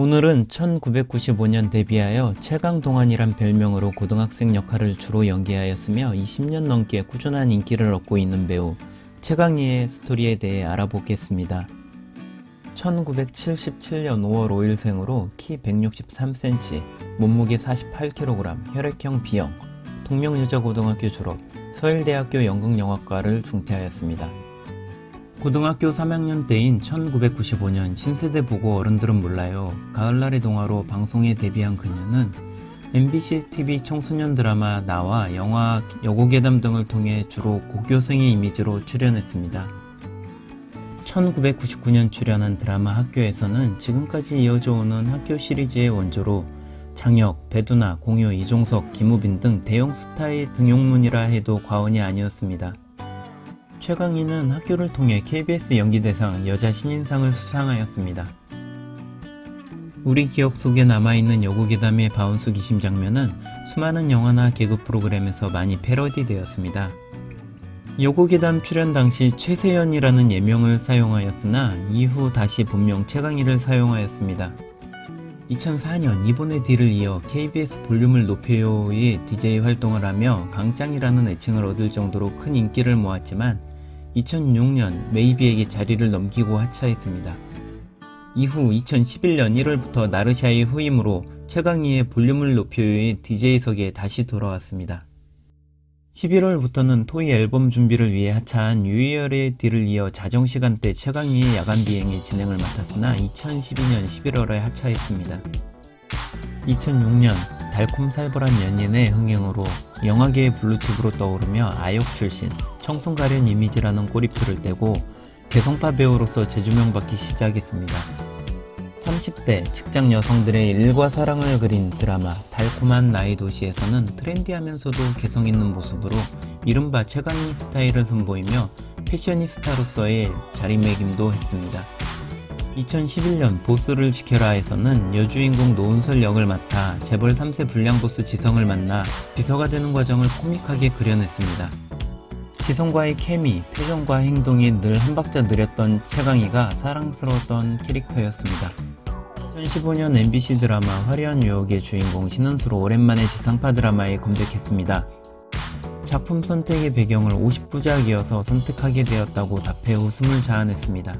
오늘은 1995년 데뷔하여 최강동안이란 별명으로 고등학생 역할을 주로 연기하였으며 20년 넘게 꾸준한 인기를 얻고 있는 배우 최강희의 스토리에 대해 알아보겠습니다. 1977년 5월 5일생으로 키 163cm, 몸무게 48kg, 혈액형 B형, 동명여자고등학교 졸업, 서일대학교 연극영화과를 중퇴하였습니다. 고등학교 3학년 때인 1995년 신세대 보고 어른들은 몰라요. 가을날의 동화로 방송에 데뷔한 그녀는 MBC TV 청소년 드라마 나와 영화 여고괴담 등을 통해 주로 고교생의 이미지로 출연했습니다. 1999년 출연한 드라마 학교에서는 지금까지 이어져 오는 학교 시리즈의 원조로 장혁, 배두나, 공유, 이종석, 김우빈 등 대형 스타의 등용문이라 해도 과언이 아니었습니다. 최강희는 학교를 통해 KBS 연기대상 여자 신인상을 수상하였습니다. 우리 기억 속에 남아있는 여고괴담의 바운스 기심 장면은 수많은 영화나 개그 프로그램에서 많이 패러디되었습니다. 여고괴담 출연 당시 최세연이라는 예명을 사용하였으나 이후 다시 본명 최강희를 사용하였습니다. 2004년 이번의 뒤를 이어 KBS 볼륨을 높여요의 DJ 활동을 하며 강짱이라는 애칭을 얻을 정도로 큰 인기를 모았지만 2006년 메이비에게 자리를 넘기고 하차했습니다. 이후 2011년 1월부터 나르샤의 후임으로 최강희의 볼륨을 높여요의 DJ석에 다시 돌아왔습니다. 11월부터는 토이 앨범 준비를 위해 하차한 유희열의 뒤를 이어 자정시간대 최강희의 야간 비행의 진행을 맡았으나 2012년 11월에 하차했습니다. 2006년 달콤살벌한 연인의 흥행으로 영화계의 블루칩으로 떠오르며 아역 출신, 청순 가련 이미지라는 꼬리표를 떼고 개성파 배우로서 재조명받기 시작했습니다. 30대 직장 여성들의 일과 사랑을 그린 드라마 달콤한 나의 도시에서는 트렌디하면서도 개성 있는 모습으로 이른바 최강희 스타일을 선보이며 패셔니스타로서의 자리매김도 했습니다. 2011년 보스를 지켜라에서는 여주인공 노은설 역을 맡아 재벌 3세 불량보스 지성을 만나 비서가 되는 과정을 코믹하게 그려냈습니다. 지성과의 케미, 표정과 행동이 늘 한 박자 느렸던 최강희가 사랑스러웠던 캐릭터였습니다. 2015년 MBC 드라마 화려한 유혹의 주인공 신은수로 오랜만에 지상파 드라마에 검색했습니다. 작품 선택의 배경을 50부작이어서 선택하게 되었다고 답해 웃음을 자아냈습니다.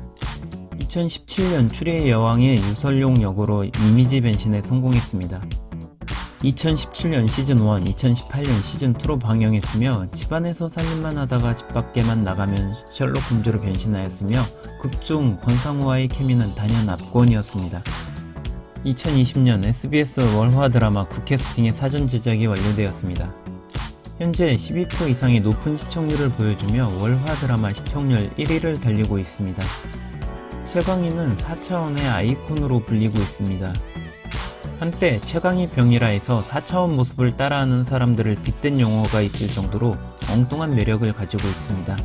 2017년 추리의 여왕의 유설용 역으로 이미지 변신에 성공했습니다. 2017년 시즌1, 2018년 시즌2로 방영했으며 집안에서 살림만 하다가 집 밖에만 나가면 셜록 홈즈로 변신하였으며 극중 권상우와의 케미는 단연 압권이었습니다. 2020년 SBS 월화 드라마 국캐스팅의 사전 제작이 완료되었습니다. 현재 12% 이상의 높은 시청률을 보여주며 월화 드라마 시청률 1위를 달리고 있습니다. 최강희는 4차원의 아이콘으로 불리고 있습니다. 한때 최강희 병이라에서 4차원 모습을 따라하는 사람들을 빗댄 용어가 있을 정도로 엉뚱한 매력을 가지고 있습니다.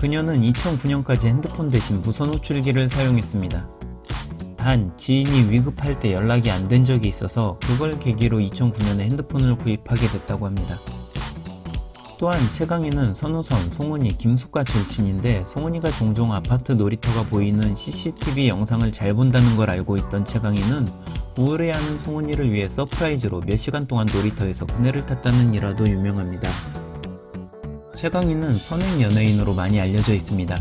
그녀는 2009년까지 핸드폰 대신 무선 호출기를 사용했습니다. 단 지인이 위급할 때 연락이 안 된 적이 있어서 그걸 계기로 2009년에 핸드폰을 구입하게 됐다고 합니다. 또한 최강희는 선우선, 송은이, 김숙과 절친인데 송은이가 종종 아파트 놀이터가 보이는 CCTV 영상을 잘 본다는 걸 알고 있던 최강희는 우울해하는 송은이를 위해 서프라이즈로 몇 시간 동안 놀이터에서 그네를 탔다는 일화도 유명합니다. 최강희는 선행 연예인으로 많이 알려져 있습니다.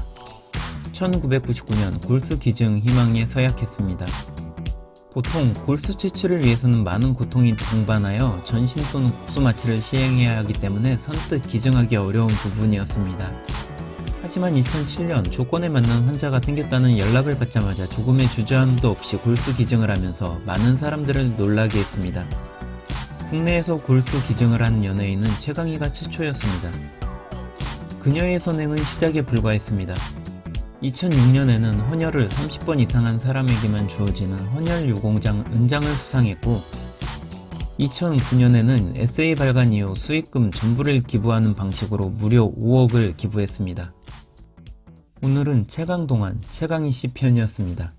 1999년 골수 기증 희망에 서약했습니다. 보통 골수 채취를 위해서는 많은 고통이 동반하여 전신 또는 국수 마취를 시행해야 하기 때문에 선뜻 기증하기 어려운 부분이었습니다. 하지만 2007년 조건에 맞는 환자가 생겼다는 연락을 받자마자 조금의 주저함도 없이 골수 기증을 하면서 많은 사람들을 놀라게 했습니다. 국내에서 골수 기증을 한 연예인은 최강희가 최초였습니다. 그녀의 선행은 시작에 불과했습니다. 2006년에는 헌혈을 30번 이상 한 사람에게만 주어지는 헌혈 유공장 은장을 수상했고 2009년에는 SA 발간 이후 수익금 전부를 기부하는 방식으로 무려 5억을 기부했습니다. 오늘은 최강동안 최강희 씨 편이었습니다.